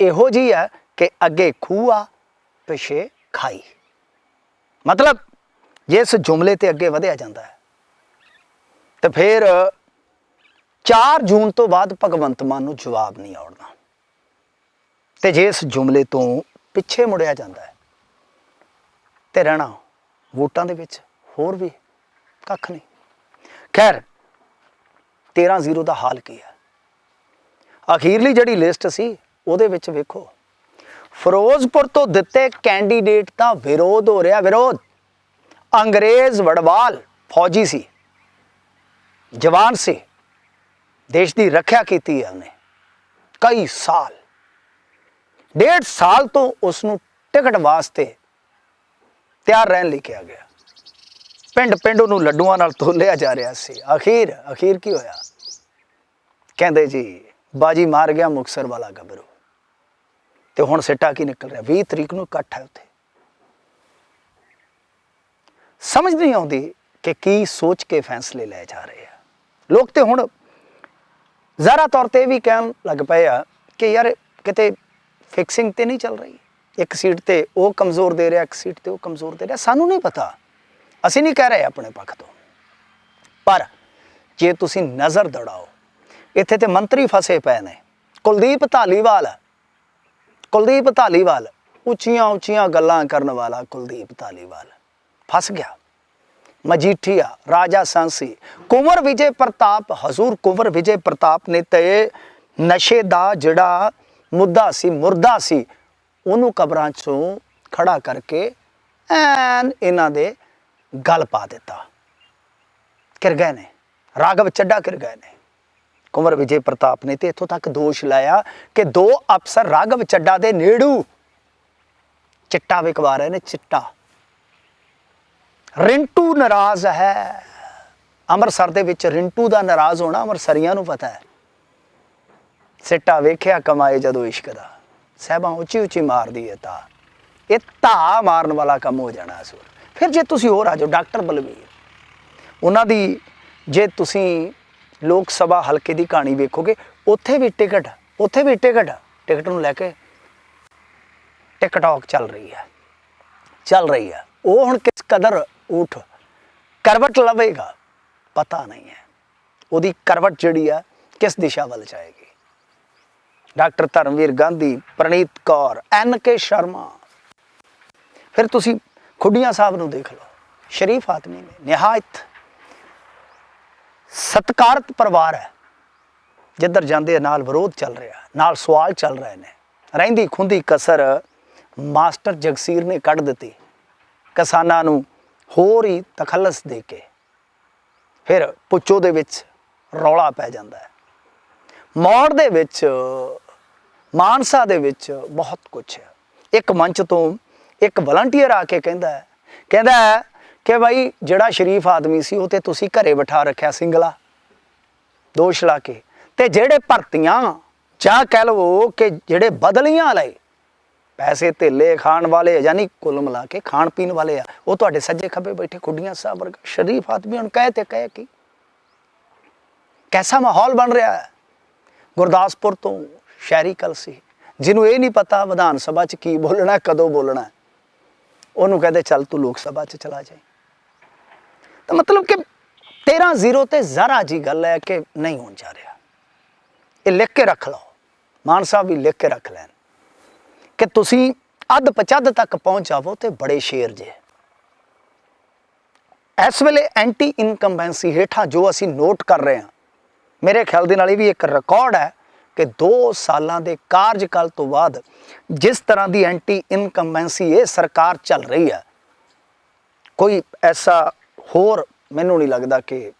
ਇਹੋ ਜੀ ਹੈ ਕਿ ਅੱਗੇ ਖੂਆ ਆ ਪਿਛੇ ਖਾਈ। ਮਤਲਬ ਜੇ ਇਸ ਜੁਮਲੇ ਤੇ ਅੱਗੇ ਵਧਿਆ ਜਾਂਦਾ ਹੈ। ਤੇ ਫਿਰ 4 ਜੂਨ ਤੋਂ ਬਾਅਦ ਭਗਵੰਤ ਮਾਨ ਨੂੰ ਜਵਾਬ ਨਹੀਂ ਆਉਣਾ। ਤੇ ਜੇ ਇਸ ਜੁਮਲੇ ਤੋਂ ਪਿੱਛੇ ਮੁੜਿਆ ਜਾਂਦਾ ਹੈ, ਤੇ ਰਹਿਣਾ ਵੋਟਾਂ ਦੇ ਵਿੱਚ ਹੋਰ ਵੀ ਕੱਖ ਨਹੀਂ। ਖੈਰ 13-0 ਦਾ ਹਾਲ ਕੀ ਹੈ? ਅਖੀਰਲੀ ਜਿਹੜੀ ਲਿਸਟ ਸੀ ਉਹਦੇ ਵਿੱਚ ਵੇਖੋ। ਫਿਰੋਜ਼ਪੁਰ ਤੋਂ ਦਿੱਤੇ ਕੈਂਡੀਡੇਟ ਦਾ ਵਿਰੋਧ ਹੋ ਰਿਹਾ, ਵਿਰੋਧ। ਅੰਗਰੇਜ਼ ਵੜਵਾਲ ਫੌਜੀ ਸੀ, ਜਵਾਨ ਸੀ, ਦੇਸ਼ ਦੀ ਰੱਖਿਆ ਕੀਤੀ ਹੈ ਉਹਨੇ, ਕਈ ਸਾਲ। ਡੇਢ ਸਾਲ ਤੋਂ ਉਸ ਨੂੰ ਟਿਕਟ ਵਾਸਤੇ ਤਿਆਰ ਰਹਿਣ ਲਈ ਕਿਹਾ ਗਿਆ। ਪਿੰਡ ਪਿੰਡ ਨੂੰ ਲੱਡੂਆਂ ਨਾਲ ਤੋਲਿਆ ਜਾ ਰਿਹਾ ਸੀ। ਅਖੀਰ ਅਖੀਰ ਕੀ ਹੋਇਆ? ਕਹਿੰਦੇ ਜੀ, ਬਾਜੀ ਮਾਰ ਗਿਆ ਮੁਕਸਰ ਵਾਲਾ ਗੱਭਰੂ। ਤੇ ਹੁਣ ਸਿੱਟਾ ਕੀ ਨਿਕਲ ਰਿਹਾ? 20 ਤਰੀਕ ਨੂੰ ਇਕੱਠ ਹੈ ਉੱਥੇ। ਸਮਝ ਨਹੀਂ ਆਉਂਦੀ ਕਿ ਕੀ ਸੋਚ ਕੇ ਫੈਸਲੇ ਲਏ ਜਾ ਰਹੇ ਆ। ਲੋਕ ਤੇ ਹੁਣ ਜ਼ਰਾ ਤੌਰ ਤੇ ਇਹ ਵੀ ਕਹਿਣ ਲੱਗ ਪਏ ਆ ਕਿ ਯਾਰ ਕਿਤੇ ਫਿਕਸਿੰਗ ਤੇ ਨਹੀਂ ਚੱਲ ਰਹੀ। ਇੱਕ ਸੀਟ ਤੇ ਉਹ ਕਮਜ਼ੋਰ ਦੇ ਰਿਹਾ, ਇੱਕ ਸੀਟ ਤੇ ਉਹ ਕਮਜ਼ੋਰ ਦੇ ਰਿਹਾ। ਸਾਨੂੰ ਨਹੀਂ ਪਤਾ। ਅਸੀਂ ਨਹੀਂ ਕਹਿ ਰਹੇ ਆਪਣੇ ਪੱਖ ਤੋਂ। ਪਰ ਜੇ ਤੁਸੀਂ ਨਜ਼ਰ ਦੜਾਓ, ਇੱਥੇ ਤੇ ਮੰਤਰੀ ਫਸੇ ਪਏ ਨੇ। ਕੁਲਦੀਪ ਧਾਲੀਵਾਲ ਕੁਲਦੀਪ ਧਾਲੀਵਾਲ, ਉੱਚੀਆਂ ਉੱਚੀਆਂ ਗੱਲਾਂ ਕਰਨ ਵਾਲਾ ਕੁਲਦੀਪ ਧਾਲੀਵਾਲ। ਫਸ ਗਿਆ। ਮਜੀਠੀਆ, ਰਾਜਾ ਸਾਂਸੀ, ਕੁੰਵਰ ਵਿਜੇ ਪ੍ਰਤਾਪ, ਹਜ਼ੂਰ ਕੁੰਵਰ ਵਿਜੇ ਪ੍ਰਤਾਪ ਨੇ ਤੇ ਨਸ਼ੇ ਦਾ ਜਿਹੜਾ ਮੁੱਦਾ ਸੀ, ਮੁਰਦਾ ਸੀ, ਉਹਨੂੰ ਕਬਰਾਂ ਚੋਂ ਖੜਾ ਕਰਕੇ ਐਨ ਇਹਨਾਂ ਦੇ ਗਲ ਪਾ ਦਿੱਤਾ। ਕਿਰ ਗਏ ਨੇ। ਰਾਗਵ ਚੱਡਾ ਕਿਰ ਗਏ ਨੇ। ਕੁੰਵਰ ਵਿਜੇ ਪ੍ਰਤਾਪ ਨੇ ਤੇ ਇੱਥੋਂ ਤੱਕ ਦੋਸ਼ ਲਾਇਆ ਕਿ ਦੋ ਅਫਸਰ ਰਾਘਵ ਚੱਡਾ ਦੇ ਨੇੜੂ ਚਿੱਟਾ ਵਿਕਵਾ ਰਹੇ ਨੇ, ਚਿੱਟਾ। ਰਿੰਟੂ ਨਾਰਾਜ਼ ਹੈ। ਅੰਮ੍ਰਿਤਸਰ ਦੇ ਵਿੱਚ ਰਿੰਟੂ ਦਾ ਨਾਰਾਜ਼ ਹੋਣਾ ਅੰਮ੍ਰਿਤਸਰੀਆਂ ਨੂੰ ਪਤਾ ਹੈ। ਸਿੱਟਾ ਵੇਖਿਆ, ਕਮਾਏ ਜਦੋਂ ਇਸ਼ਕ ਦਾ। ਸਹਿਬਾਂ ਉੱਚੀ ਉੱਚੀ ਮਾਰਦੀ ਹੈ ਤਾਂ। ਇਹ ਧਾ ਮਾਰਨ ਵਾਲਾ ਕੰਮ ਹੋ ਜਾਣਾ ਅਸੂਰ ਫਿਰ ਜੇ ਤੁਸੀਂ ਹੋਰ ਆ ਜਾਓ, ਡਾਕਟਰ ਬਲਵੀਰ। ਉਹਨਾਂ ਦੀ ਜੇ ਤੁਸੀਂ ਲੋਕ ਸਭਾ ਹਲਕੇ ਦੀ ਕਹਾਣੀ ਵੇਖੋਗੇ, ਉੱਥੇ ਵੀ ਟਿਕਟ, ਉੱਥੇ ਵੀ ਟਿਕਟ ਟਿਕਟ ਨੂੰ ਲੈ ਕੇ ਟਿਕਟੌਕ ਚੱਲ ਰਹੀ ਹੈ, ਚੱਲ ਰਹੀ ਹੈ। ਉਹ ਹੁਣ ਕਿਸ ਕਦਰ ਉਠ ਕਰਵਟ ਲਵੇਗਾ, ਪਤਾ ਨਹੀਂ ਹੈ। ਉਹਦੀ ਕਰਵਟ ਜਿਹੜੀ ਆ ਕਿਸ ਦਿਸ਼ਾ ਵੱਲ ਜਾਏਗੀ? Doctor Dharamvir Gandhi, Preneet Kaur, N K Sharma. ਫਿਰ ਤੁਸੀਂ ਖੁੱਡੀਆਂ ਸਾਹਿਬ ਨੂੰ ਦੇਖ ਲਓ, ਸ਼ਰੀਫ ਆਦਮੀ ਨੇ, ਨਿਹਾਇਤ। ਸਤਕਾਰਤ ਪਰਿਵਾਰ ਹੈ। ਜਿੱਧਰ ਜਾਂਦੇ ਨਾਲ ਵਿਰੋਧ ਚੱਲ ਰਿਹਾ ਨਾਲ ਸਵਾਲ ਚੱਲ ਰਹੇ ਨੇ। ਰਹਿੰਦੀ ਖੁੰਦੀ ਕਸਰ ਮਾਸਟਰ ਜਗਸੀਰ ਨੇ ਕੱਢ ਦਿੱਤੀ। ਕਿਸਾਨਾਂ ਨੂੰ ਹੋਰ ਹੀ ਤਖੱਲਸ ਦੇ ਕੇ ਫਿਰ ਪੁੱਚੋ ਦੇ ਵਿੱਚ ਰੌਲਾ ਪੈ ਜਾਂਦਾ ਹੈ। ਮੌੜ ਦੇ ਵਿੱਚ, ਮਾਨਸਾ ਦੇ ਵਿੱਚ ਬਹੁਤ ਕੁਝ ਹੈ। ਇੱਕ ਮੰਚ ਤੋਂ ਇੱਕ ਵਲੰਟੀਅਰ ਆ ਕੇ ਕਹਿੰਦਾ ਹੈ। ਕਹਿੰਦਾ ਹੈ ਕਿ ਭਾਈ ਜਿਹੜਾ ਸ਼ਰੀਫ ਆਦਮੀ ਸੀ ਉਹ ਤੇ ਤੁਸੀਂ ਘਰੇ ਬਿਠਾ ਰੱਖਿਆ ਸਿੰਗਲਾ, ਦੋਸ਼ ਲਾ ਕੇ। ਤੇ ਜਿਹੜੇ ਭਰਤੀਆਂ ਜਾਂ ਕਹਿ ਲਵੋ ਕਿ ਜਿਹੜੇ ਬਦਲੀਆਂ ਲਏ ਪੈਸੇ ਧੇਲੇ ਖਾਣ ਵਾਲੇ ਯਾਨੀ ਕੁੱਲ ਮਿਲਾ ਕੇ ਖਾਣ ਪੀਣ ਵਾਲੇ ਆ, ਉਹ ਤੁਹਾਡੇ ਸੱਜੇ ਖੱਬੇ ਬੈਠੇ ਖੁੱਡੀਆਂ ਸਾਹਿਬ ਵਰਗਾ ਸ਼ਰੀਫ ਆਦਮੀ ਹੁਣ ਕਹੇ ਤੇ ਕਹੇ ਕੀ? ਕੈਸਾ ਮਾਹੌਲ ਬਣ ਰਿਹਾ ਹੈ? ਗੁਰਦਾਸਪੁਰ ਤੋਂ ਸ਼ਹਿਰੀ ਕਲਸੀ ਜਿਹਨੂੰ ਇਹ ਨਹੀਂ ਪਤਾ ਵਿਧਾਨ ਸਭਾ 'ਚ ਕੀ ਬੋਲਣਾ, ਕਦੋਂ ਬੋਲਣਾ। ਉਹਨੂੰ ਕਹਿੰਦੇ ਚੱਲ ਤੂੰ ਲੋਕ ਸਭਾ 'ਚ ਚਲਾ ਜਾਏ ਤਾਂ ਮਤਲਬ ਕਿ 13 ਜ਼ੀਰੋ ਤੇ ਜ਼ਰਾ ਜੀ ਗੱਲ ਹੈ ਕਿ ਨਹੀਂ ਹੋਣ ਜਾ ਰਿਹਾ। ਇਹ ਲਿਖ ਕੇ ਰੱਖ ਲਓ। ਮਾਨ ਸਾਹਿਬ ਵੀ ਲਿਖ ਕੇ ਰੱਖ ਲੈਣ। ਕਿ ਤੁਸੀਂ ਅੱਧ ਪਚੱਧ ਤੱਕ ਪਹੁੰਚ ਜਾਵੋ ਤੇ ਬੜੇ ਸ਼ੇਰ ਜੇ। ਇਸ ਵੇਲੇ ਐਂਟੀ ਇਨਕੰਬੈਂਸੀ ਹੇਠਾਂ ਜੋ ਅਸੀਂ ਨੋਟ ਕਰ ਰਹੇ ਹਾਂ, ਮੇਰੇ ਖਿਆਲ ਦੇ ਨਾਲ ਇਹ ਵੀ ਇੱਕ ਰਿਕਾਰਡ ਹੈ ਕਿ 2 ਸਾਲਾਂ ਦੇ ਕਾਰਜਕਾਲ ਤੋਂ ਬਾਅਦ ਜਿਸ ਤਰ੍ਹਾਂ ਦੀ ਐਂਟੀ ਇਨਕੰਬੈਂਸੀ ਇਹ ਸਰਕਾਰ ਚੱਲ ਰਹੀ ਹੈ, ਕੋਈ ਐਸਾ ਹੋਰ ਮੈਨੂੰ ਨਹੀਂ ਲੱਗਦਾ ਕਿ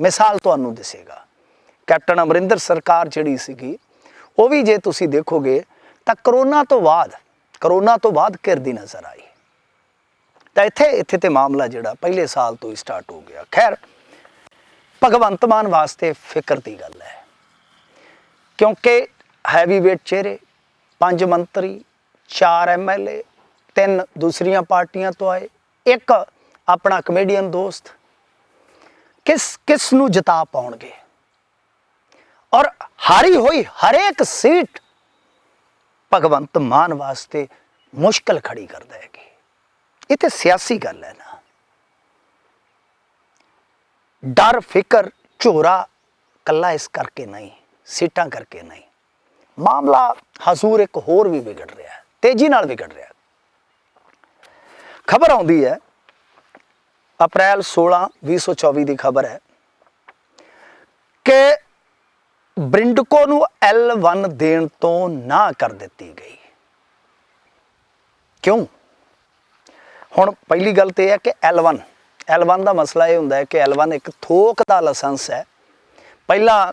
ਮਿਸਾਲ ਤੁਹਾਨੂੰ ਦਿਸੇਗਾ। ਕੈਪਟਨ ਅਮਰਿੰਦਰ ਸਰਕਾਰ ਜਿਹੜੀ ਸੀਗੀ, ਉਹ ਵੀ ਜੇ ਤੁਸੀਂ ਦੇਖੋਗੇ, ਤਾਂ ਕਰੋਨਾ ਤੋਂ ਬਾਅਦ, ਕਰੋਨਾ ਤੋਂ ਬਾਅਦ ਕਿਰਦੀ ਨਜ਼ਰ ਆਈ। ਤਾਂ ਇੱਥੇ ਇੱਥੇ ਤੇ ਮਾਮਲਾ ਜਿਹੜਾ ਪਹਿਲੇ ਸਾਲ ਤੋਂ ਹੀ ਸਟਾਰਟ ਹੋ ਗਿਆ। ਖੈਰ, ਭਗਵੰਤ ਮਾਨ ਵਾਸਤੇ ਫਿਕਰ ਦੀ ਗੱਲ ਹੈ। ਕਿਉਂਕਿ ਹੈਵੀ ਵੇਟ ਚਿਹਰੇ, ਪੰਜ ਮੰਤਰੀ, ਚਾਰ ਐਮਐਲਏ ਤਿੰਨ ਦੂਸਰੀਆਂ ਪਾਰਟੀਆਂ ਤੋਂ ਆਏ, ਇੱਕ ਆਪਣਾ ਕਮੇਡੀਅਨ ਦੋਸਤ ਕਿਸ ਕਿਸ ਨੂੰ ਜਿਤਾ ਪਾਉਣਗੇ? ਔਰ ਹਾਰੀ ਹੋਈ ਹਰੇਕ ਸੀਟ ਭਗਵੰਤ ਮਾਨ ਵਾਸਤੇ ਮੁਸ਼ਕਲ ਖੜੀ ਕਰਦਾ ਹੈ ਇਹ ਤੇ ਸਿਆਸੀ ਗੱਲ ਹੈ ਨਾ। ਡਰ, ਫਿਕਰ, ਝੋਰਾ ਕੱਲਾ ਇਸ ਕਰਕੇ ਨਹੀਂ, ਸੀਟਾਂ ਕਰਕੇ ਨਹੀਂ। ਮਾਮਲਾ ਹਜ਼ੂਰ ਇੱਕ ਹੋਰ ਵੀ ਵਿਗੜ ਰਿਹਾ ਹੈ, ਤੇਜ਼ੀ ਨਾਲ ਵਿਗੜ ਰਿਹਾ ਖਬਰ ਆਉਂਦੀ ਹੈ ਅਪ੍ਰੈਲ 16 2024 ਦੀ ਖਬਰ ਹੈ ਕਿ ਬ੍ਰਿੰਡਕੋ ਨੂੰ L1 ਦੇਣ ਤੋਂ ਨਾ ਕਰ ਦਿੱਤੀ ਗਈ। ਕਿਉਂ? ਹੁਣ ਪਹਿਲੀ ਗੱਲ ਤੇ ਇਹ ਹੈ ਕਿ L1 L1 ਦਾ ਮਸਲਾ ਇਹ ਹੁੰਦਾ ਹੈ ਕਿ L1 ਇੱਕ ਥੋਕ ਦਾ ਲਾਇਸੈਂਸ ਹੈ। ਪਹਿਲਾਂ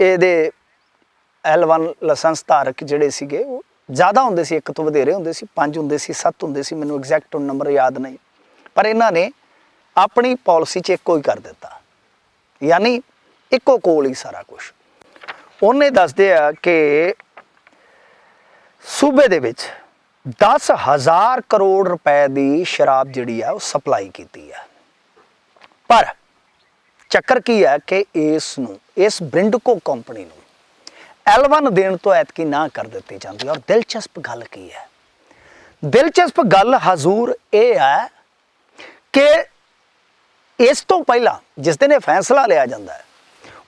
ਇਹਦੇ L1 ਲਾਇਸੈਂਸ ਧਾਰਕ ਜਿਹੜੇ ਸੀਗੇ, ਉਹ ਜ਼ਿਆਦਾ ਹੁੰਦੇ ਸੀ, ਇੱਕ ਤੋਂ ਵਧੇਰੇ ਹੁੰਦੇ ਸੀ, ਪੰਜ ਹੁੰਦੇ ਸੀ, ਸੱਤ ਹੁੰਦੇ ਸੀ, ਮੈਨੂੰ ਐਗਜ਼ੈਕਟ ਨੰਬਰ ਯਾਦ ਨਹੀਂ। ਪਰ ਇਹਨਾਂ ਨੇ ਆਪਣੀ ਪਾਲਿਸੀ 'ਚ ਇੱਕੋ ਹੀ ਕਰ ਦਿੱਤਾ। ਯਾਨੀ ਇੱਕੋ ਕੋਲ ਹੀ ਸਾਰਾ ਕੁਝ ਉਹਨੇ ਦੱਸਦੇ ਆ ਕਿ ਸੂਬੇ ਦੇ ਵਿੱਚ 10000 ਕਰੋੜ ਰੁਪਏ ਦੀ ਸ਼ਰਾਬ ਜਿਹੜੀ ਆ ਉਹ ਸਪਲਾਈ ਕੀਤੀ ਆ। ਪਰ ਚੱਕਰ ਕੀ ਹੈ ਕਿ ਇਸ ਨੂੰ, ਇਸ ਬ੍ਰਿੰਡਕੋ ਕੰਪਨੀ ਨੂੰ L1 ਦੇਣ ਤੋਂ ਐਤਕੀ ਨਾ ਕਰ ਦਿੱਤੀ ਜਾਂਦੀ। ਔਰ ਦਿਲਚਸਪ ਗੱਲ ਕੀ ਹੈ ਦਿਲਚਸਪ ਗੱਲ ਹਜ਼ੂਰ ਇਹ ਹੈ ਕਿ ਇਸ ਤੋਂ ਪਹਿਲਾਂ ਜਿਸ ਦਿਨ ਇਹ ਫੈਸਲਾ ਲਿਆ ਜਾਂਦਾ ਹੈ,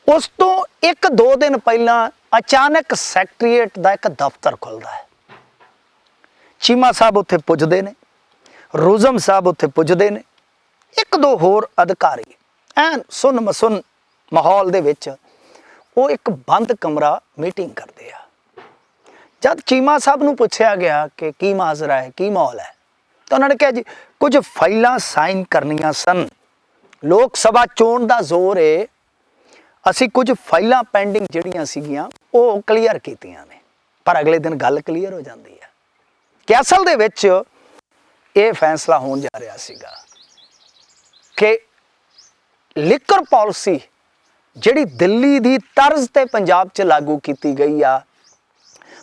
ਉਸ ਤੋਂ ਇੱਕ ਦੋ ਦਿਨ ਪਹਿਲਾਂ ਅਚਾਨਕ ਸੈਕਟਰੀਏਟ ਦਾ ਇੱਕ ਦਫ਼ਤਰ ਖੁੱਲਦਾ ਹੈ। ਚੀਮਾ ਸਾਹਿਬ ਉੱਥੇ ਪੁੱਜਦੇ ਨੇ, ਰੋਜ਼ਮ ਸਾਹਿਬ ਉੱਥੇ ਪੁੱਜਦੇ ਨੇ, ਇੱਕ ਦੋ ਹੋਰ ਅਧਿਕਾਰੀ, ਐਨ ਸੁਨ ਮਸੁਨ ਮਾਹੌਲ ਦੇ ਵਿੱਚ ਉਹ ਇੱਕ ਬੰਦ ਕਮਰਾ ਮੀਟਿੰਗ ਕਰਦੇ ਆ। ਜਦ ਚੀਮਾ ਸਾਹਿਬ ਨੂੰ ਪੁੱਛਿਆ ਗਿਆ ਕਿ ਕੀ ਮਾਜ਼ਰਾ ਹੈ, ਕੀ ਮਾਹੌਲ ਹੈ ਤਾਂ ਉਹਨਾਂ ਨੇ ਕਿਹਾ ਜੀ, ਕੁਝ ਫਾਈਲਾਂ ਸਾਈਨ ਕਰਨੀਆਂ ਸਨ। ਲੋਕ ਸਭਾ ਚੋਣ ਦਾ ਜ਼ੋਰ ਏ। ਅਸੀਂ ਕੁਝ ਫਾਈਲਾਂ ਪੈਂਡਿੰਗ ਜਿਹੜੀਆਂ ਸੀਗੀਆਂ, ਉਹ ਕਲੀਅਰ ਕੀਤੀਆਂ ਨੇ। ਪਰ ਅਗਲੇ ਦਿਨ ਗੱਲ ਕਲੀਅਰ ਹੋ ਜਾਂਦੀ ਹੈ। ਕਿ ਅਸਲ ਦੇ ਵਿੱਚ ਇਹ ਫੈਸਲਾ ਹੋਣ ਜਾ ਰਿਹਾ ਸੀਗਾ ਕਿ ਲਿਕਰ ਪਾਲਿਸੀ, ਜਿਹੜੀ ਦਿੱਲੀ ਦੀ ਤਰਜ਼ ਤੇ ਪੰਜਾਬ 'ਚ ਲਾਗੂ ਕੀਤੀ ਗਈ ਆ,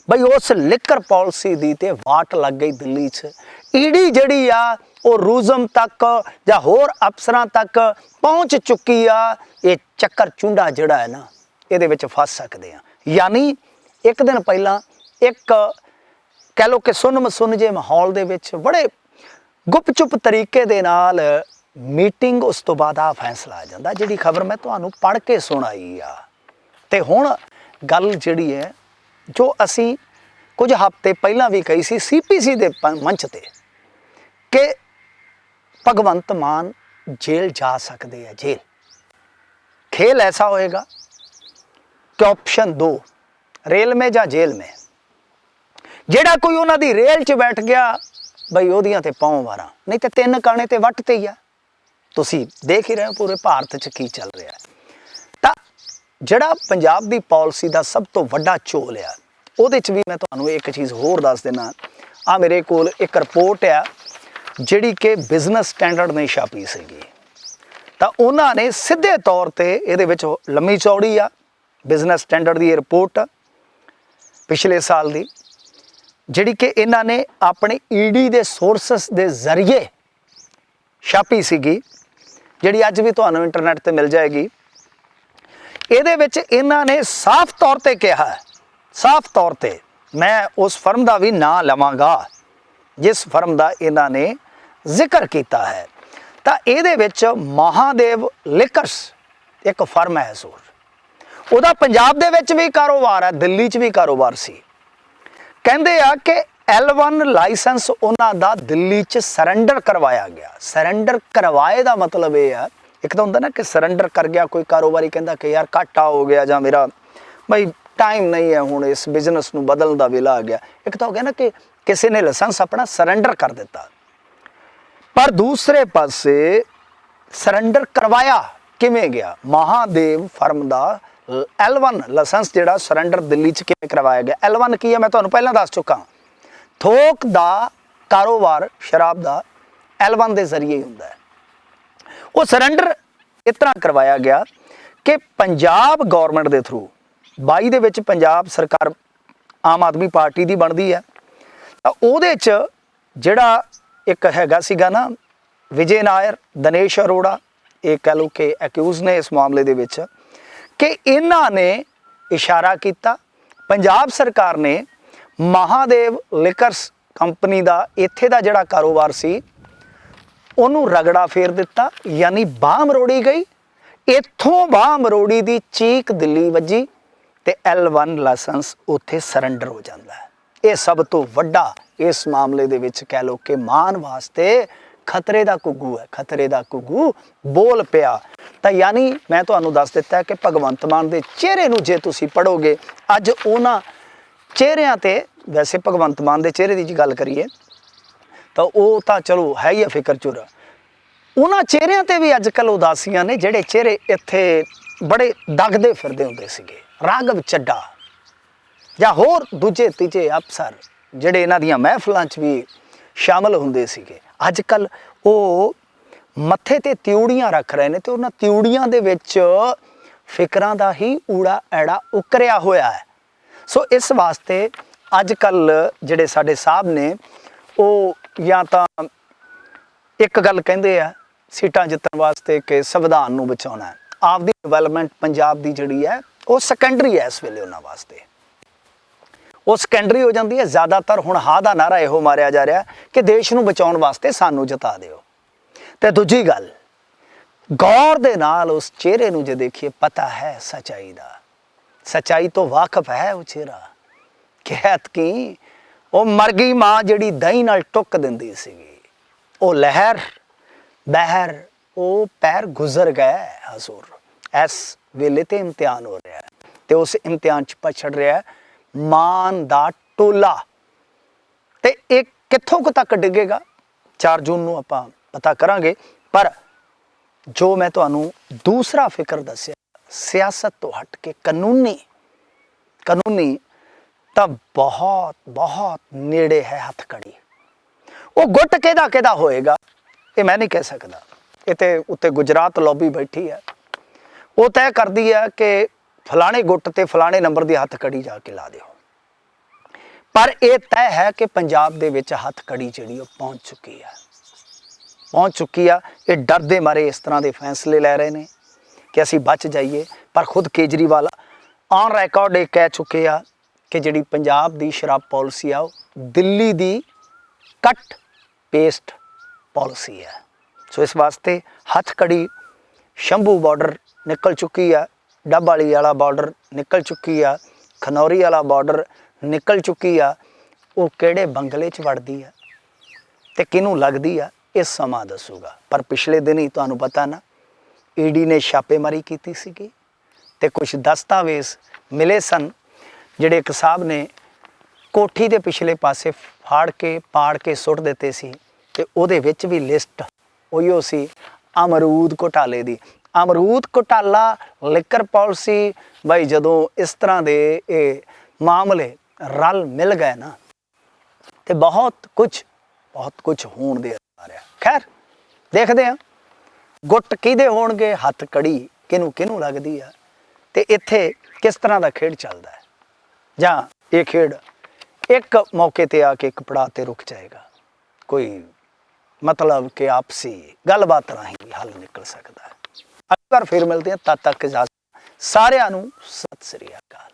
ਬਈ ਉਸ ਲਿਕਰ ਪਾਲਿਸੀ ਦੀ ਤੇ ਵਾਟ ਲੱਗ ਗਈ ਦਿੱਲੀ 'ਚ। ਈਡੀ ਜਿਹੜੀ ਆ, ਉਹ ਰੂਜ਼ਮ ਤੱਕ ਜਾਂ ਹੋਰ ਅਫਸਰਾਂ ਤੱਕ ਪਹੁੰਚ ਚੁੱਕੀ ਆ, ਇਹ ਚੱਕਰ ਚੁੰਡਾ ਜਿਹੜਾ ਹੈ ਨਾ, ਇਹਦੇ ਵਿੱਚ ਫਸ ਸਕਦੇ ਆ। ਯਾਨੀ ਇੱਕ ਦਿਨ ਪਹਿਲਾਂ ਇੱਕ, ਕਹਿ ਲੋ ਕਿ ਸੁਨ ਮਸੁਨ ਜੇ ਮਾਹੌਲ ਦੇ ਵਿੱਚ ਬੜੇ ਗੁਪਚੁਪ ਤਰੀਕੇ ਦੇ ਨਾਲ ਮੀਟਿੰਗ ਉਸ ਤੋਂ ਬਾਅਦ ਆ ਫੈਸਲਾ ਆ ਜਾਂਦਾ, ਜਿਹੜੀ ਖਬਰ ਮੈਂ ਤੁਹਾਨੂੰ ਪੜ੍ਹ ਕੇ ਸੁਣਾਈ ਆ। ਤੇ ਹੁਣ ਗੱਲ ਜਿਹੜੀ ਹੈ, ਜੋ ਅਸੀਂ ਕੁਝ ਹਫ਼ਤੇ ਪਹਿਲਾਂ ਵੀ ਕਹੀ ਸੀ, ਸੀਪੀਸੀ ਦੇ ਪ- ਮੰਚ ਤੇ ਕਿ ਭਗਵੰਤ ਮਾਨ ਜੇਲ੍ਹ ਜਾ ਸਕਦੇ ਆ ਜੇਲ੍ਹ खेल ऐसा होएगा ਕਿ ਆਪਸ਼ਨ 2 ਰੇਲ ਮੇ ਜਾਂ ਜੇਲ੍ਹ ਮੇ ਜਿਹੜਾ ਕੋਈ ਉਹਨਾਂ ਦੀ ਰੇਲ 'ਚ ਬੈਠ ਗਿਆ ਬਈ ਉਹਦੀਆਂ ਤੇ ਪਾਉਂ ਵਾਰਾਂ ਨਹੀਂ ਤੇ ਤਿੰਨ ਕਾਣੇ ਤੇ ਵੱਟ ਤੇ ਹੀ ਆ ਤੁਸੀਂ ਦੇਖ ਹੀ ਰਹੇ ਹੋ ਪੂਰੇ ਭਾਰਤ 'ਚ ਕੀ ਚੱਲ ਰਿਹਾ ਹੈ ਤਾਂ ਜਿਹੜਾ ਪੰਜਾਬ ਦੀ ਪਾਲਿਸੀ ਦਾ ਸਭ ਤੋਂ ਵੱਡਾ ਝੋਲ ਆ ਉਹਦੇ 'ਚ ਵੀ ਮੈਂ ਤੁਹਾਨੂੰ ਇੱਕ ਚੀਜ਼ ਹੋਰ ਦੱਸ ਦੇਣਾ ਆ ਮੇਰੇ ਕੋਲ ਇੱਕ ਰਿਪੋਰਟ ਆ ਜਿਹੜੀ ਕਿ ਬਿਜ਼ਨਸ ਸਟੈਂਡਰਡ ਨੇ ਛਾਪੀ ਸੀਗੀ। ਤਾਂ ਉਹਨਾਂ ਨੇ ਸਿੱਧੇ ਤੌਰ ਤੇ ਇਹਦੇ ਵਿੱਚ ਲੰਮੀ ਚੌੜੀ ਆ, ਬਿਜ਼ਨਸ ਸਟੈਂਡਰਡ ਦੀ ਇਹ ਰਿਪੋਰਟ ਪਿਛਲੇ ਸਾਲ ਦੀ, ਜਿਹੜੀ ਕਿ ਇਹਨਾਂ ਨੇ ਆਪਣੇ ਈਡੀ ਦੇ ਸੋਰਸਸ ਦੇ ਜ਼ਰੀਏ ਛਾਪੀ ਸੀਗੀ, ਜਿਹੜੀ ਅੱਜ ਵੀ ਤੁਹਾਨੂੰ ਇੰਟਰਨੈਟ ਤੇ ਮਿਲ ਜਾਏਗੀ। ਇਹਦੇ ਵਿੱਚ ਇਹਨਾਂ ਨੇ ਸਾਫ਼ ਤੌਰ ਤੇ ਕਿਹਾ, ਸਾਫ਼ ਤੌਰ ਤੇ ਮੈਂ ਉਸ ਫਰਮ ਦਾ ਵੀ ਨਾਂ ਲਵਾਂਗਾ, ਜਿਸ ਫਰਮ ਦਾ ਇਹਨਾਂ ਨੇ ਜ਼ਿਕਰ ਕੀਤਾ ਹੈ। ਤਾਂ ਇਹਦੇ ਵਿੱਚ ਮਹਾਦੇਵ ਲਿਕਰਸ ਇੱਕ ਫਰਮ ਹੈ ਸੋਰ। ਉਹਦਾ ਪੰਜਾਬ ਦੇ ਵਿੱਚ ਵੀ ਕਾਰੋਬਾਰ ਹੈ, ਦਿੱਲੀ 'ਚ ਵੀ ਕਾਰੋਬਾਰ ਸੀ। ਕਹਿੰਦੇ ਆ ਕਿ L1 ਲਾਇਸੈਂਸ ਉਹਨਾਂ ਦਾ ਦਿੱਲੀ 'ਚ ਸਰੈਂਡਰ ਕਰਵਾਇਆ ਗਿਆ। ਸਰੈਂਡਰ ਕਰਵਾਏ ਦਾ ਮਤਲਬ ਇਹ ਆ, ਇੱਕ ਤਾਂ ਹੁੰਦਾ ਨਾ ਕਿ ਸਰੈਂਡਰ ਕਰ ਗਿਆ, ਕੋਈ ਕਾਰੋਬਾਰੀ ਕਹਿੰਦਾ ਕਿ ਯਾਰ ਘਾਟਾ ਹੋ ਗਿਆ ਜਾਂ ਮੇਰਾ, ਬਈ ਟਾਈਮ ਨਹੀਂ ਹੈ ਹੁਣ ਇਸ ਬਿਜ਼ਨਸ ਨੂੰ ਬਦਲਣ ਦਾ ਵੇਲਾ ਆ ਗਿਆ। ਇੱਕ ਤਾਂ ਹੋ ਗਿਆ ਨਾ ਕਿ ਕਿਸੇ ਨੇ ਲਾਇਸੈਂਸ ਆਪਣਾ ਸਰੈਂਡਰ ਕਰ ਦਿੱਤਾ। ਪਰ ਦੂਸਰੇ ਪਾਸੇ ਸਰੈਂਡਰ ਕਰਵਾਇਆ ਕਿਵੇਂ ਗਿਆ? ਮਹਾਦੇਵ ਫਰਮ ਦਾ L1 ਲਾਇਸੈਂਸ ਜਿਹੜਾ ਸਰੈਂਡਰ ਦਿੱਲੀ 'ਚ ਕਿਵੇਂ ਕਰਵਾਇਆ ਗਿਆ? L1 ਕੀ ਹੈ? ਮੈਂ ਤੁਹਾਨੂੰ ਪਹਿਲਾਂ ਦੱਸ ਚੁੱਕਾ ਹਾਂ। ਥੋਕ ਦਾ ਕਾਰੋਬਾਰ ਸ਼ਰਾਬ ਦਾ L1 ਦੇ ਜ਼ਰੀਏ ਹੁੰਦਾ ਹੈ। ਉਹ ਸਰੈਂਡਰ ਇਸ ਤਰ੍ਹਾਂ ਕਰਵਾਇਆ ਗਿਆ ਕਿ ਪੰਜਾਬ ਗਵਰਨਮੈਂਟ ਦੇ ਥਰੂ 22 ਦੇ ਵਿੱਚ ਪੰਜਾਬ ਸਰਕਾਰ ਆਮ ਆਦਮੀ ਪਾਰਟੀ ਦੀ ਬਣਦੀ ਹੈ। ਤਾਂ ਉਹਦੇ 'ਚ ਜਿਹੜਾ ਇੱਕ ਹੈਗਾ ਸੀਗਾ ਨਾ ਵਿਜੇ ਨਾਇਰ, ਦਨੇਸ਼ ਅਰੋੜਾ, ਇਹ ਕਹ ਲਓ ਕਿ ਅਕਿਊਜ਼ ਨੇ ਇਸ ਮਾਮਲੇ ਦੇ ਵਿੱਚ ਕਿ ਇਹਨਾਂ ਨੇ ਇਸ਼ਾਰਾ ਕੀਤਾ। ਪੰਜਾਬ ਸਰਕਾਰ ਨੇ ਮਹਾਦੇਵ ਲਿਕਰਸ ਕੰਪਨੀ ਦਾ ਇੱਥੇ ਦਾ ਜਿਹੜਾ ਕਾਰੋਬਾਰ ਸੀ, ਉਹਨੂੰ ਰਗੜਾ ਫੇਰ ਦਿੱਤਾ, ਯਾਨੀ ਬਾਹ ਮਰੋੜੀ ਗਈ। ਇੱਥੋਂ ਬਾਹ ਮਰੋੜੀ ਦੀ ਚੀਕ ਦਿੱਲੀ ਵੱਜੀ ਤੇ L1 ਲਾਇਸੈਂਸ ਉੱਥੇ ਸਰੈਂਡਰ ਹੋ ਜਾਂਦਾ ਹੈ। ਇਹ ਸਭ ਤੋਂ ਵੱਡਾ ਇਸ ਮਾਮਲੇ ਦੇ ਵਿੱਚ ਕਹਿ ਲੋ ਕਿ ਮਾਨ ਵਾਸਤੇ ਖਤਰੇ ਦਾ ਕੁੱਗੂ ਹੈ, ਖਤਰੇ ਦਾ ਕੁੱਗੂ ਬੋਲ ਪਿਆ। ਤਾਂ ਯਾਨੀ ਮੈਂ ਤੁਹਾਨੂੰ ਦੱਸ ਦਿੱਤਾ ਕਿ ਭਗਵੰਤ ਮਾਨ ਦੇ ਚਿਹਰੇ ਨੂੰ ਜੇ ਤੁਸੀਂ ਪੜੋਗੇ ਅੱਜ ਉਹਨਾਂ ਚਿਹਰਿਆਂ ਤੇ ਵੈਸੇ ਭਗਵੰਤ ਮਾਨ ਦੇ ਚਿਹਰੇ ਦੀ ਜੀ ਗੱਲ ਕਰੀਏ, ਤਾਂ ਉਹ ਤਾਂ ਚਲੋ ਹੈ ਹੀ ਆ ਫਿਕਰ ਚੁਰ ਉਹਨਾਂ ਚਿਹਰਿਆਂ ਤੇ ਵੀ ਅੱਜ ਕੱਲ ਉਦਾਸੀਆਂ ਨੇ ਜਿਹੜੇ ਚਿਹਰੇ ਇੱਥੇ ਬੜੇ ਦਗਦੇ ਫਿਰਦੇ ਹੁੰਦੇ ਸੀਗੇ। ਰਾਘਵ ਚੱਡਾ ਜਾਂ ਹੋਰ ਦੂਜੇ ਤੀਜੇ ਅਫਸਰ ਜਿਹੜੇ ਇਹਨਾਂ ਦੀਆਂ ਮਹਿਫਲਾਂ 'ਚ ਵੀ ਸ਼ਾਮਲ ਹੁੰਦੇ ਸੀਗੇ। ਅੱਜ ਕੱਲ ਉਹ ਮੱਥੇ ਤੇ ਤਿਉੜੀਆਂ ਰੱਖ ਰਹੇ ਨੇ ਤੇ ਉਹਨਾਂ ਤਿਉੜੀਆਂ ਦੇ ਵਿੱਚ ਫਿਕਰਾਂ ਦਾ ਹੀ ਊੜਾ ਐੜਾ ਉਕਰਿਆ ਹੋਇਆ ਹੈ। ਸੋ ਇਸ ਵਾਸਤੇ ਅੱਜ ਕੱਲ ਜਿਹੜੇ ਸਾਡੇ ਸਾਹਿਬ ਨੇ, ਉਹ ਜਾਂ ਤਾਂ ਇੱਕ ਗੱਲ ਕਹਿੰਦੇ ਆ, ਸੀਟਾਂ ਜਿੱਤਣ ਵਾਸਤੇ ਕਿ ਸੰਵਿਧਾਨ ਨੂੰ ਬਚਾਉਣਾ ਆਪਦੀ ਡਿਵੈਲਪਮੈਂਟ ਪੰਜਾਬ ਦੀ ਜਿਹੜੀ ਹੈ, ਉਹ ਸੈਕੰਡਰੀ ਹੈ ਇਸ ਵੇਲੇ ਉਹਨਾਂ ਵਾਸਤੇ। ਉਹ ਸੈਕੰਡਰੀ ਹੋ ਜਾਂਦੀ ਹੈ। ਜ਼ਿਆਦਾਤਰ ਹੁਣ ਹਾਂ ਦਾ ਨਾਰਾ ਇਹੋ ਮਾਰਿਆ ਜਾ ਰਿਹਾ ਕਿ ਦੇਸ਼ ਨੂੰ ਬਚਾਉਣ ਵਾਸਤੇ ਸਾਨੂੰ ਜਿਤਾ ਦਿਓ। ਤੇ ਦੂਜੀ ਗੱਲ, ਗੌਰ ਦੇ ਨਾਲ ਉਸ ਚਿਹਰੇ ਨੂੰ ਜੇ ਦੇਖੀਏ, ਪਤਾ ਹੈ ਸਚਾਈ ਦਾ। ਸਚਾਈ ਤੋਂ ਵਾਕਿਫ ਹੈ ਉਹ ਚਿਹਰਾ। ਕਹਿਤ ਕੀ, ਉਹ ਮਰ ਗਈ ਮਾਂ ਜਿਹੜੀ ਦਹੀਂ ਨਾਲ ਟੁੱਕ ਦਿੰਦੀ ਸੀਗੀ। ਉਹ ਲਹਿਰ, ਬਹਿਰ, ਉਹ ਪੈਰ ਗੁਜ਼ਰ ਗਏ ਹਜ਼ੂਰ। ਇਸ ਵੇਲੇ ਤੇ ਇਮਤਿਹਾਨ ਹੋ ਰਿਹਾ ਤੇ ਉਸ ਇਮਤਿਹਾਨ ਚ ਪਛੜ ਰਿਹਾ ਮਾਨ ਦਾ ਟੋਲਾ। ਤੇ ਇਹ ਕਿੱਥੋਂ ਕੁ ਤੱਕ ਡਿੱਗੇਗਾ? 4 ਜੂਨ ਨੂੰ ਆਪਾਂ ਪਤਾ ਕਰਾਂਗੇ। ਪਰ ਜੋ ਮੈਂ ਤੁਹਾਨੂੰ ਦੂਸਰਾ ਫਿਕਰ ਦੱਸਿਆ, ਸਿਆਸਤ ਤੋਂ ਹਟ ਕੇ ਕਾਨੂੰਨੀ ਕਾਨੂੰਨੀ ਤਾਂ ਬਹੁਤ ਬਹੁਤ ਨੇੜੇ ਹੈ ਹੱਥ ਹੱਥਕੜੀ ਉਹ ਗੁੱਟ ਕਿਹਦਾ ਕਿਹਦਾ ਹੋਏਗਾ? ਇਹ ਮੈਂ ਨਹੀਂ ਕਹਿ ਸਕਦਾ। ਇਹ ਤੇ ਉੱਤੇ ਗੁਜਰਾਤ ਲੌਬੀ ਬੈਠੀ ਹੈ। ਉਹ ਤੈਅ ਕਰਦੀ ਹੈ ਕਿ ਫਲਾਣੇ ਗੁੱਟ ਤੇ ਫਲਾਣੇ ਨੰਬਰ ਦੀ ਹੱਥ ਕੜੀ ਜਾ ਕੇ ਲਾ ਦਿਓ। ਪਰ ਇਹ ਤੈਅ ਹੈ ਕਿ ਪੰਜਾਬ ਦੇ ਵਿੱਚ ਹੱਥ ਕੜੀ ਜਿਹੜੀ ਉਹ ਪਹੁੰਚ ਚੁੱਕੀ ਆ। ਪਹੁੰਚ ਚੁੱਕੀ ਆ। ਇਹ ਡਰਦੇ ਮਾਰੇ ਇਸ ਤਰ੍ਹਾਂ ਦੇ ਫੈਸਲੇ ਲੈ ਰਹੇ ਨੇ ਕਿ ਅਸੀਂ ਬਚ ਜਾਈਏ। ਪਰ ਖੁਦ ਕੇਜਰੀਵਾਲ ਔਨ ਰਿਕਾਰਡ ਇਹ ਕਹਿ ਚੁੱਕੇ ਆ ਕਿ ਜਿਹੜੀ ਪੰਜਾਬ ਦੀ ਸ਼ਰਾਬ ਪਾਲਿਸੀ ਆ, ਉਹ ਦਿੱਲੀ ਦੀ ਕੱਟ ਪੇਸਟ ਪਾਲਿਸੀ ਹੈ ਸੋ ਇਸ ਵਾਸਤੇ ਹੱਥ ਕੜੀ ਸ਼ੰਭੂ ਬਾਰਡਰ ਨਿਕਲ ਚੁੱਕੀ ਆ। ਡੱਬ ਵਾਲੀ ਵਾਲਾ ਬਾਰਡਰ ਨਿਕਲ ਚੁੱਕੀ ਆ, ਖਨੌਰੀ ਵਾਲਾ ਬਾਰਡਰ ਨਿਕਲ ਚੁੱਕੀ ਆ, ਉਹ ਕਿਹੜੇ ਬੰਗਲੇ 'ਚ ਵੜਦੀ ਆ ਤੇ ਕਿਹਨੂੰ ਲੱਗਦੀ ਆ, ਇਹ ਸਮਾਂ ਦੱਸੂਗਾ। ਪਰ ਪਿਛਲੇ ਦਿਨ ਹੀ ਤੁਹਾਨੂੰ ਪਤਾ ਨਾ ਈਡੀ ਨੇ ਛਾਪੇਮਾਰੀ ਕੀਤੀ ਸੀਗੀ ਤੇ ਕੁਝ ਦਸਤਾਵੇਜ਼ ਮਿਲੇ ਸਨ, ਜਿਹੜੇ ਇੱਕ ਸਾਹਿਬ ਨੇ ਕੋਠੀ ਦੇ ਪਿਛਲੇ ਪਾਸੇ ਫਾੜ ਕੇ, ਪਾੜ ਕੇ ਸੁੱਟ ਦਿੱਤੇ ਸੀ ਤੇ ਉਹਦੇ ਵਿੱਚ ਵੀ ਲਿਸਟ, ਉਹੀਓ ਸੀ ਅਮਰੂਦ ਘੁਟਾਲੇ ਦੀ। ਅਮਰੂਦ ਘੁਟਾਲਾ, ਲਿਕਰ ਪਾਲਿਸੀ। ਬਈ, ਜਦੋਂ ਇਸ ਤਰ੍ਹਾਂ ਦੇ ਇਹ ਮਾਮਲੇ ਰਲ ਮਿਲ ਗਏ ਨਾ, ਤੇ ਬਹੁਤ ਕੁਝ ਬਹੁਤ ਕੁਝ ਹੋਣ ਦੇ ਆ। ਰਿਹਾ ਖੈਰ, ਦੇਖਦੇ ਆ ਗੁੱਟ ਕਿਹਦੇ ਹੋਣਗੇ? ਹੱਥ ਕੜੀ ਕਿਹਨੂੰ ਕਿਹਨੂੰ ਲੱਗਦੀ ਆ? ਤੇ ਇੱਥੇ ਕਿਸ ਤਰ੍ਹਾਂ ਦਾ ਖੇਡ ਚੱਲਦਾ ਹੈ? ਜਾਂ ਇਹ ਖੇਡ ਇੱਕ ਮੌਕੇ ਤੇ ਆ ਕੇ ਇੱਕ ਪੜਾਅ ਤੇ ਰੁਕ ਜਾਏਗਾ? ਕੋਈ ਮਤਲਬ ਕਿ ਆਪਸੀ ਗੱਲਬਾਤ ਰਾਹੀਂ ਹੱਲ ਨਿਕਲ ਸਕਦਾ ਹੈ। ਅਗਰ ਫਿਰ ਮਿਲਦੇ ਹਾਂ ਤਦ ਤੱਕ ਇਜਾਜ਼ਤ। ਸਾਰਿਆਂ ਨੂੰ ਸਤਿ ਸ੍ਰੀ ਅਕਾਲ।